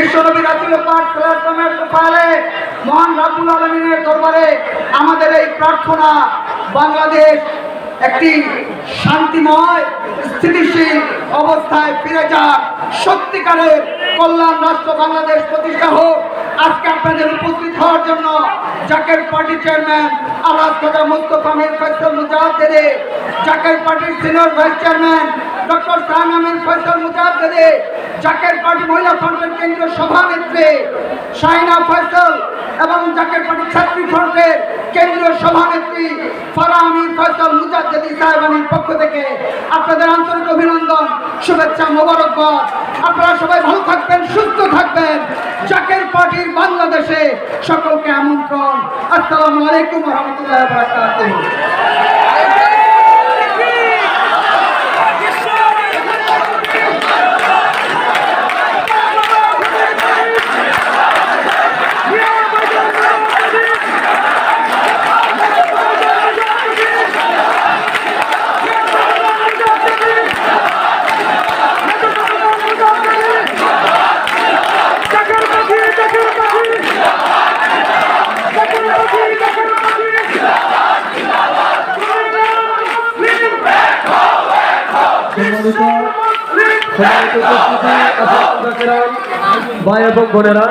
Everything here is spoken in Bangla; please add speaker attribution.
Speaker 1: পাক সাল্লামের কপালে মহান রাবুল দরবারে আমাদের এই প্রার্থনা বাংলাদেশ একটি শান্তিময়, স্থিতিশীল অবস্থায় ফিরে যাক। সত্যিকারের কল্যাণ রাষ্ট্র বাংলাদেশ প্রতিষ্ঠা হোক। আজকে আপনাদের উপস্থিত হওয়ার জন্য জাকের পার্টি চেয়ারম্যান আলাস খাজা মুস্তফা মির ফয়সল মুজাহিদে জাকের পার্টির senior vice chairman doctor Shahan Amin Faisal মুজাহিদে Zaker party মহিলা ফ্রন্টের কেন্দ্রীয় সভানেত্রী শাহিনা ফয়সল এবং জাকের পার্টি ছাত্রী ফ্রন্টের কেন্দ্রীয় সভানেত্রী ফারাহামি ফয়সল, মুজাদ্দেদি সাহেবানির পক্ষ থেকে আপনাদের আন্তরিক অভিনন্দন, শুভেচ্ছা মোবারকবাদ। আপনারা সবাই ভালো থাকবেন, সুস্থ থাকবেন। জাকের পার্টির বাংলাদেশে সকলকে আমন্ত্রণ। আসসালামু আলাইকুম রহমতুল্লাহ
Speaker 2: সম্মানিত ভাই বোনেরা।